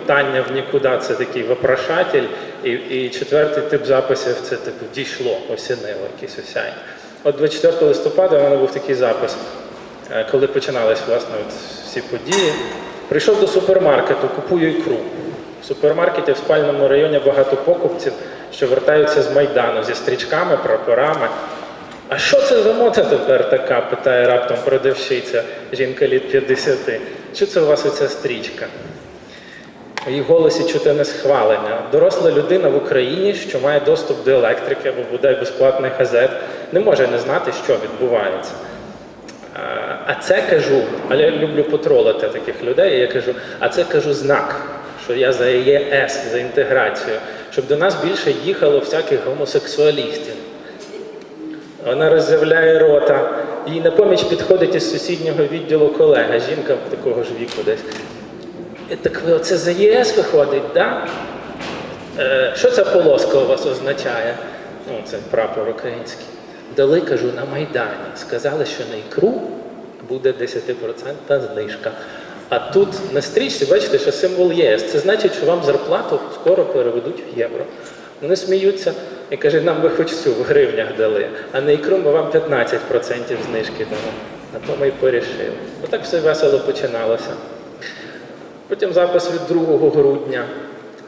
питання в нікуди це такий вопрошатель. І, і четвертий тип записів це типу дійшло, осінило, якісь осяйні. От 24 листопада у мене був такий запис, е, коли починались власне от всі події. Прийшов до супермаркету, купую ікру. В супермаркеті в спальному районі багато покупців, що вертаються з Майдану зі стрічками, прапорами. А що це за мода тепер така? питає раптом продавщиця, жінка літ 50. Що це у вас оця стрічка? Її голосі чути не схвалення. Доросла людина в Україні, що має доступ до електрики або бодай безплатних газет, не може не знати, що відбувається. А це кажу, але я люблю потролити таких людей. Я кажу, а це кажу знак, що я за ЄС, за інтеграцію, щоб до нас більше їхало всяких гомосексуалістів. Вона роззявляє рота. Їй на поміч підходить із сусіднього відділу колега, жінка такого ж віку десь. «Е, Так оце за ЄС виходить, да? Е, що ця полоска у вас означає? Ну, це прапор український. Дали, кажу, на Майдані. Сказали, що на ікру буде 10% знижка. А тут на стрічці, бачите, що символ ЄС. Це значить, що вам зарплату скоро переведуть в євро. Вони сміються і кажуть, нам ви хоч цю в гривнях дали, а на ікру ми вам 15% знижки дамо. На то ми й порішили. Отак все весело починалося. Потім запис від 2 грудня.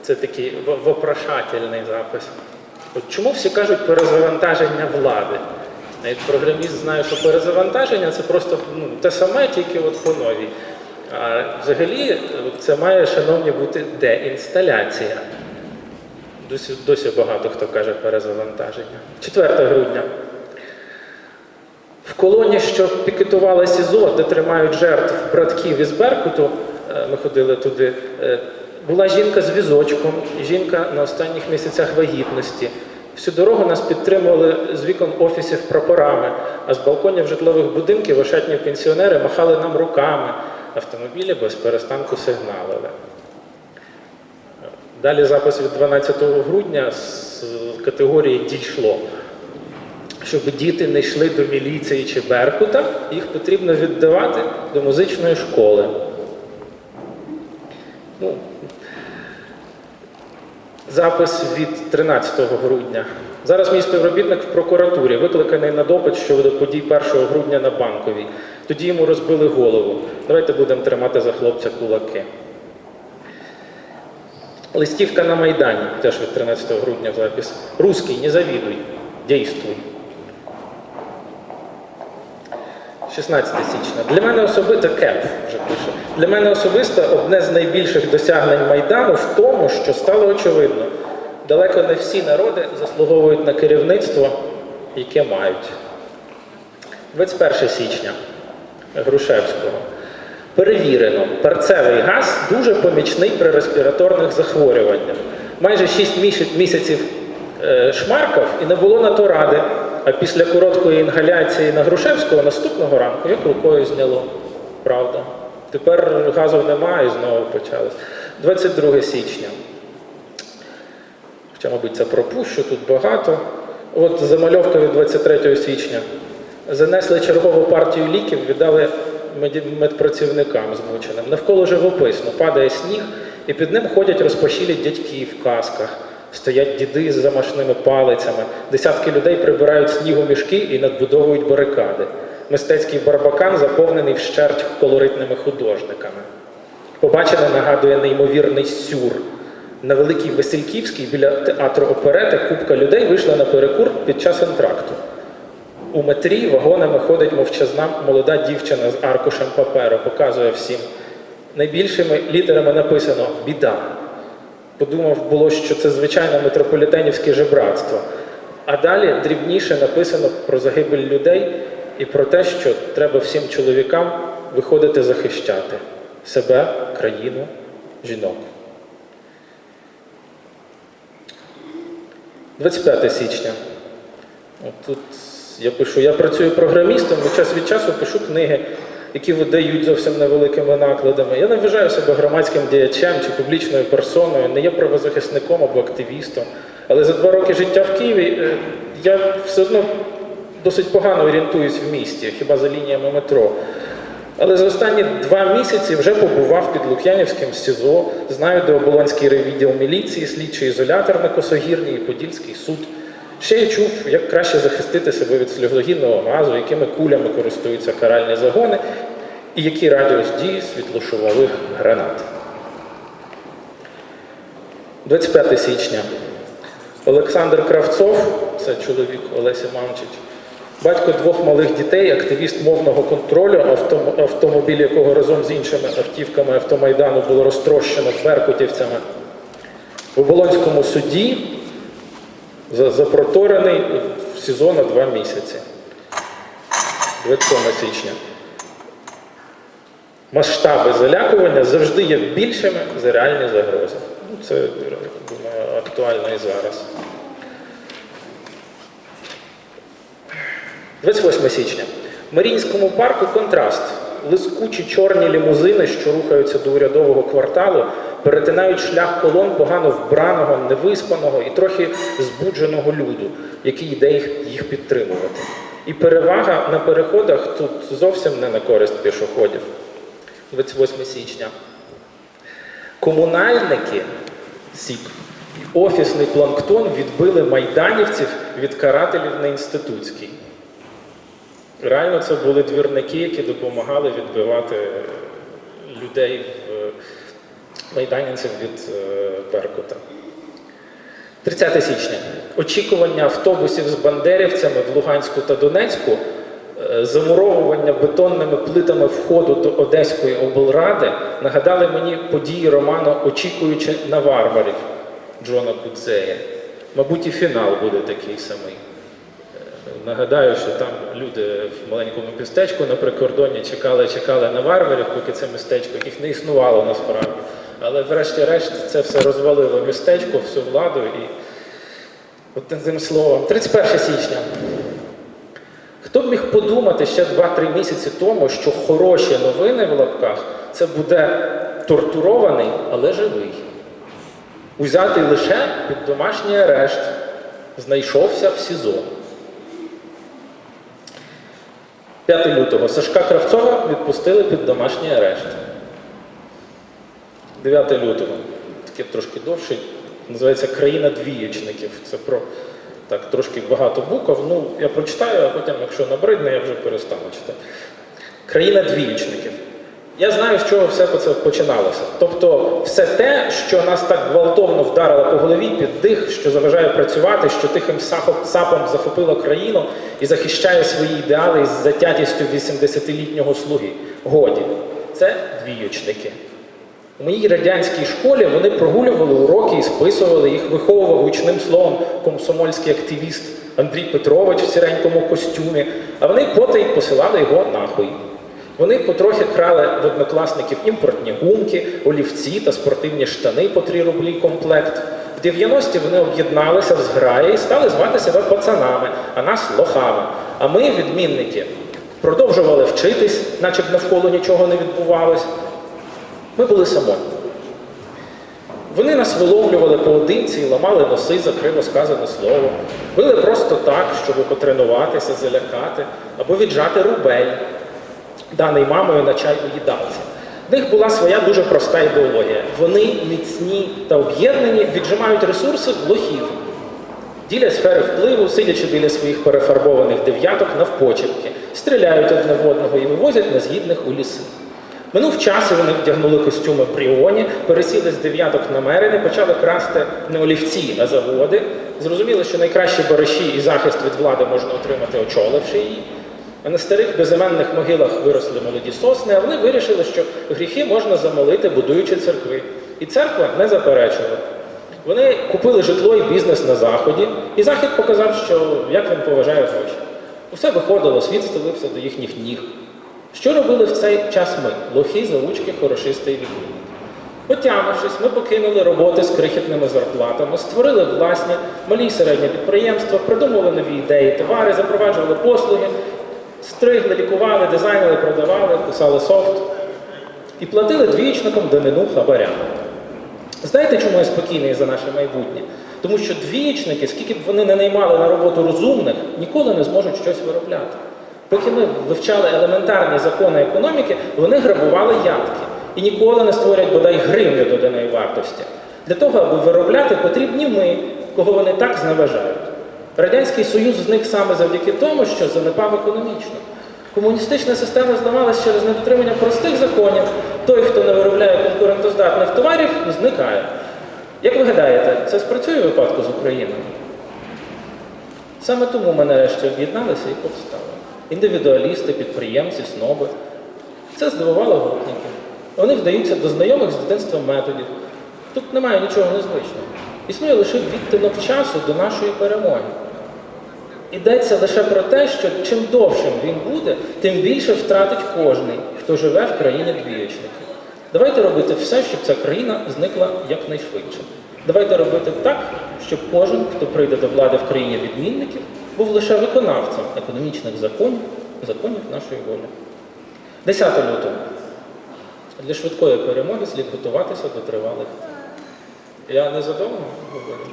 Це такий вопрошательний запис. От чому всі кажуть перезавантаження влади? Як програміст знаю, що перезавантаження це просто ну, те саме, тільки от по новій. А взагалі це має, шановні, бути деінсталяція. Досі, досі багато хто каже перезавантаження. 4 грудня. В колоні, що пікетувала СІЗО, де тримають жертв братків із Беркуту, ми ходили туди, е, була жінка з візочком, жінка на останніх місяцях вагітності. Всю дорогу нас підтримували з вікон офісів прапорами, а з балконів житлових будинків ошатні пенсіонери махали нам руками. Автомобілі без перестанку сигналили. Далі запис від 12 грудня з категорії дійшло. Щоб діти не йшли до міліції чи Беркута, їх потрібно віддавати до музичної школи. Ну, запис від 13 грудня. Зараз мій співробітник в прокуратурі викликаний на допит щодо подій 1 грудня на банковій. Тоді йому розбили голову. Давайте будемо тримати за хлопця кулаки. Листівка на Майдані, теж від 13 грудня запис. Руський, не завідуй, дійствуй. 16 січня. Для мене особисто вже пише. Для мене особисто одне з найбільших досягнень Майдану в тому, що стало очевидно. Далеко не всі народи заслуговують на керівництво, яке мають. 21 січня Грушевського. Перевірено, перцевий газ дуже помічний при респіраторних захворюваннях. Майже 6 місяців е, шмаркав і не було на то ради. А після короткої інгаляції на Грушевського наступного ранку як рукою зняло. Правда. Тепер газу немає і знову почалось. 22 січня. Хоча, мабуть, це пропущу, тут багато. От замальовка від 23 січня. Занесли чергову партію ліків, віддали медпрацівникам змученим. Навколо живописно, падає сніг, і під ним ходять розпашілі дядьки в касках. Стоять діди з замашними палицями. Десятки людей прибирають снігу мішки і надбудовують барикади. Мистецький барбакан заповнений вщерть колоритними художниками. Побачене нагадує неймовірний сюр. На Великій Васильківській біля театру оперети купка людей вийшла на перекур під час антракту. У метрі вагонами ходить мовчазна молода дівчина з аркушем паперу, показує всім. Найбільшими літерами написано біда. Подумав було, що це звичайне метрополітенівське жебратство. А далі дрібніше написано про загибель людей і про те, що треба всім чоловікам виходити захищати себе, країну, жінок. 25 січня. От Тут я пишу, я працюю програмістом і час від часу пишу книги, які видають зовсім невеликими накладами. Я не вважаю себе громадським діячем чи публічною персоною, не є правозахисником або активістом. Але за два роки життя в Києві е, я все одно досить погано орієнтуюсь в місті, хіба за лініями метро. Але за останні два місяці вже побував під Лук'янівським СІЗО, знаю, де Оболонський райвідділ міліції, слідчий ізолятор на Косогірній і Подільський суд. Ще я чув, як краще захистити себе від сльозогінного газу, якими кулями користуються каральні загони, і який радіус дії світлошумових гранат. 25 січня. Олександр Кравцов, це чоловік Олесі Мамчич, батько двох малих дітей, активіст мовного контролю, автомобіль якого разом з іншими автівками автомайдану було розтрощено беркутівцями. В Оболонському суді запроторений в СІЗО на два місяці. 27 січня. Масштаби залякування завжди є більшими за реальні загрози. Ну, Це, думаю, актуально і зараз. 28 січня. В Маріїнському парку контраст. Лискучі чорні лімузини, що рухаються до урядового кварталу, перетинають шлях колон погано вбраного, невиспаного і трохи збудженого люду, який йде їх, підтримувати. І перевага на переходах тут зовсім не на користь пішоходів. 28 січня. Комунальники СІП і офісний планктон відбили майданівців від карателів на інститутській. Реально це були двірники, які допомагали відбивати людей в е, від е, Беркута. 30 січня. Очікування автобусів з бандерівцями в Луганську та Донецьку, е, замуровування бетонними плитами входу до Одеської облради нагадали мені події роману Очікуючи на варварів Джона Кудзея. Мабуть, і фінал буде такий самий. Нагадаю, що там люди в маленькому містечку на прикордонні чекали, чекали на варварів, поки це містечко, яких не існувало насправді. Але врешті-решт це все розвалило містечко, всю владу і одним словом. 31 січня. Хто б міг подумати ще 2-3 місяці тому, що хороші новини в лапках це буде тортурований, але живий. Узятий лише під домашній арешт, знайшовся в СІЗО. 5 лютого Сашка Кравцова відпустили під домашній арешт. 9 лютого. Таке трошки довше. Називається Країна двієчників. Це про так, трошки багато букв. Ну, я прочитаю, а потім, якщо набридне, я вже перестану читати. Країна двієчників. Я знаю, з чого все це починалося. Тобто, все те, що нас так гвалтовно вдарило по голові під дих, що заважає працювати, що тихим сапом захопило країну і захищає свої ідеали із затятістю 80-літнього слуги. Годі, це двіючники. У моїй радянській школі вони прогулювали уроки і списували їх, виховував гучним словом комсомольський активіст Андрій Петрович в сіренькому костюмі, а вони потай посилали його нахуй. Вони потрохи крали в однокласників імпортні гумки, олівці та спортивні штани по 3 рублі комплект. В 90-ті вони об'єдналися в зграї і стали звати себе пацанами, а нас лохами. А ми, відмінники, продовжували вчитись, наче б навколо нічого не відбувалось. Ми були самотні. Вони нас виловлювали поодинці і ламали носи за криво сказане слово. Били просто так, щоб потренуватися, залякати або віджати рубель, даний мамою на чай у. В них була своя дуже проста ідеологія. Вони міцні та об'єднані віджимають ресурси лохів, ділять сфери впливу, сидячи біля своїх перефарбованих дев'яток навпочепки, стріляють одне в одного і вивозять незгідних у ліси. Минув час, і вони вдягнули костюми Бріоні, пересіли з дев'яток на мерини, почали красти не олівці, а заводи. Зрозуміли, що найкращі бариші і захист від влади можна отримати, очоливши її. А на старих безіменних могилах виросли молоді сосни, а вони вирішили, що гріхи можна замолити, будуючи церкви. І церква не заперечувала. Вони купили житло і бізнес на Заході, і Захід показав, що як він поважає гроші. Усе виходило, світ стелився до їхніх ніг. Що робили в цей час ми, лохи, заучки, хорошисти і відмінники? Отямившись, ми покинули роботи з крихітними зарплатами, створили власні малі й середні підприємства, придумували нові ідеї, товари, запроваджували послуги, стригли, лікували, дизайнили, продавали, писали софт і платили двічникам данину хабаря. Знаєте, чому я спокійний за наше майбутнє? Тому що двічники, скільки б вони не наймали на роботу розумних, ніколи не зможуть щось виробляти. Поки ми вивчали елементарні закони економіки, вони грабували ядки і ніколи не створять бодай гривню доданої вартості. Для того, аби виробляти, потрібні ми, кого вони так зневажають. Радянський Союз зник саме завдяки тому, що занепав економічно. Комуністична система здавалася через недотримання простих законів. Той, хто не виробляє конкурентоздатних товарів, зникає. Як ви гадаєте, це спрацює в випадку з Україною? Саме тому ми нарешті об'єдналися і повстали. Індивідуалісти, підприємці, сноби. Це здивувало гопників. Вони вдаються до знайомих з дитинства методів. Тут немає нічого незвичного. Існує лише відтинок часу до нашої перемоги. Йдеться лише про те, що чим довшим він буде, тим більше втратить кожний, хто живе в країні двієчників. Давайте робити все, щоб ця країна зникла якнайшвидше. Давайте робити так, щоб кожен, хто прийде до влади в країні відмінників, був лише виконавцем економічних законів, законів нашої волі. 10 лютого. Для швидкої перемоги слід готуватися до тривалих. Я не задовго говорю.